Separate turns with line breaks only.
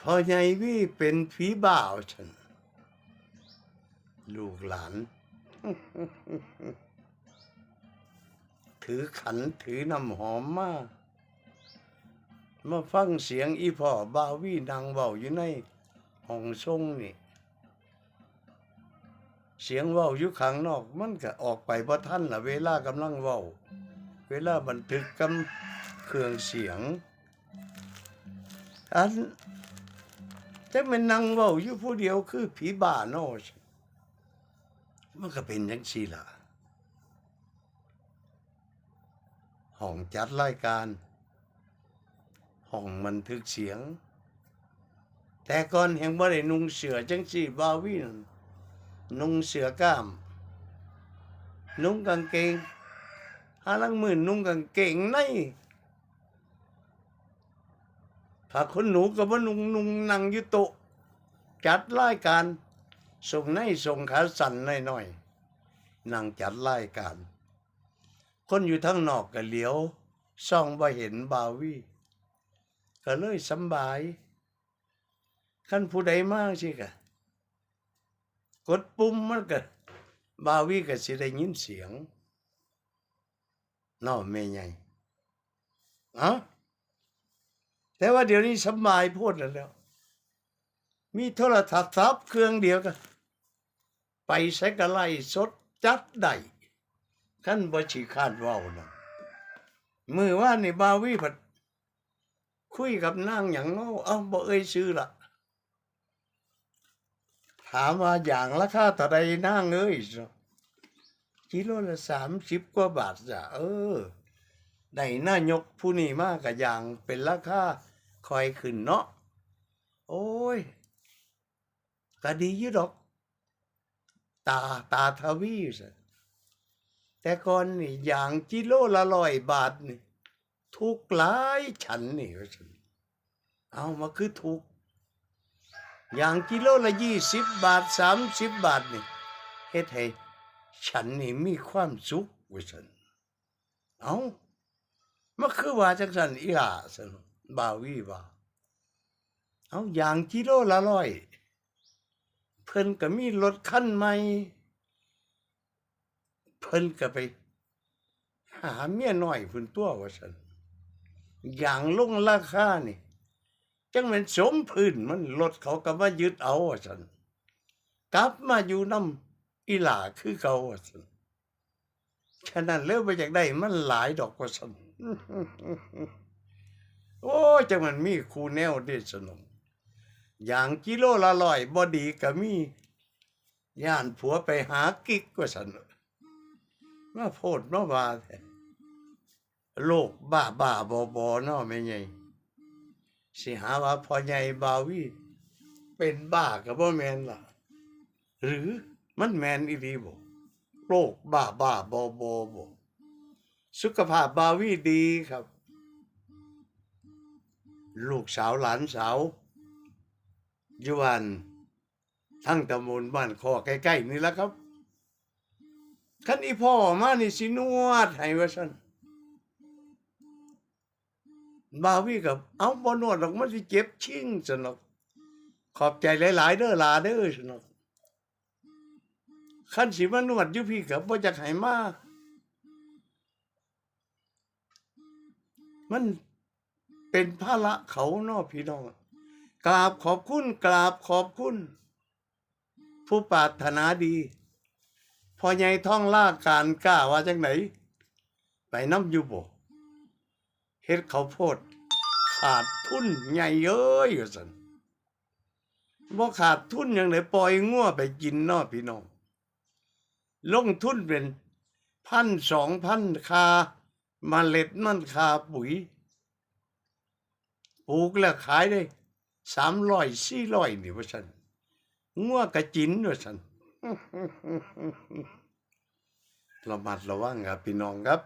พ่อใหญ่วี่เป็นผีบ่าวฉันลูกหลาน ถือขันถือน้ำหอมมามาฟังเสียงอีพ่อบาวี่นางเว้าอยู่ในห้องทรงนี่ เสียงเว้าอยู่ข้างนอก มันก็ออกไปบ่ทันละเวลากำลังเว้าเวลาบันทึกกำเครื่องเสียงอัน จะเป็นนางเว้าอยู่ผู้เดียวคือผีบ้าเนอมันก็เป็นจังซี่ล่ะห้องจัดรายการ ห้องบันทึกเสียง แต่ก่อนแห่งบ่ได้นุ่งเสือจังสี่บาวินนนุ่งเสือกล้าม นุ่งกางเกงหาลังมือนุ่งกางเกงใน ถ้าคนหนูก็บ่นุ่งนุ่งนั่งอยู่โต๊ะจัดรายการส่งในส่งขาสั่นหน่อยๆนั่งจัดรายการ คนอยู่ทั้งนอกก็เหลียวส่องบ่เห็นบาวีก็เลยสบายคันผู้ใดมากสิกะกดปุ่มมันก็บาวีก็สิได้ยินเสียงน้อแม่ใหญ่เอ้า แต่ว่าเดี๋ยวนี้สำบายพูดแล้ว มีโทรทัศน์ทับเครื่องเดียวกันไปใช้กระไล่สดจัดได้ขั้นบ่ชีคาดว้านะมือว่าในบาวีผัดคุยกับนางอย่างเนาเอาบ่เอ่ยชื่อละถามว่าอย่างราคาเท่าใดนางเอ้ยกิโลละสามสิบกว่าบาทจ้ะเออ ได้นายกผู้นี้มากกับอย่างเป็นราคา คอยขึ้นเนาะ โอ้ยก็ดีอยู่ดอก ตาตาทวีสิแต่ก่อนนี่อย่างกิโลละร้อยบาทนี่ทุกหลายฉันนี่ว่าฉันเอามาคือทุก อย่างกิโลละยี่สิบบาทสามสิบบาทนี่เฮ็ดให้ฉันนี่มีความสุขว่าฉันเอามาคือว่าจังสันอีหล่าสัน บาวีว่าเอาอย่างกิโลละร้อย เพิ่นก็มีรถคันใหม่ เพิ่นก็ไป หาเมียน้อยพิ่นตัวว่าฉันอย่างลงราคานี่ จังเป็นสมพื้นมันลดเขาก็มายึดเอาว่าสันกลับมาอยู่น้ำอีหลาคือเขาว่าสันฉะนั้นเลิกไปจากได้มันหลายดอกว่าสัน โอ้จังมันมีคูแนวเดสนมอย่างกิโลละร้อยบอดีก็มีย่านผัวไปหากิ๊กว่าสันมาโพดมาว่าแท้โลกบ้าบ้าบอบอนาะไม่ใหญ่สิหาว่าพอใหญ่บาวีเป็นบ้ากับบ่แมนล่ะ หรือมันแมนอีดีบ่โรคบ้าบ้าบอบอบ่สุขภาพบาวีดีครับ ลูกสาวหลานสาวยู่บ้านทั้งตำบลบ้านคอใกล้ๆนี่แหละครับคันอีพ่อมานี่สินวดให้ว่าซั่นบาวีกับเอาบอนวดหรอกมันสิเจ็บชิ่งสนอกขอบใจหลายๆเด้อลาเด้อสนอกขั้นสิมานวดยู่พี่กับบ่จะให้มามัน เป็นภาระละเขานาะพี่น้องกราบขอบคุณกราบขอบคุณ ผู้ปรารถนาดี พอใหญ่ท่องล่าการกล้าว่าจังไหนไปน้ำอยู่บ่เฮ็ดข้าโพด ขาดทุนใหญ่เยอ้ยว่าซั่นบ่ขาดทุนหยังไดปล่อยงัวไปกินนาะพี่น้องลงทุนเป็นพันสองพันคาเมาเล็ดมันคาปุ๋ย ปลูกแล้วขายได้สามร้อยสี่ร้อยนี่ว่าฉันงัวกระจินว่าฉันระมัดระวังครับพี่น้องครับ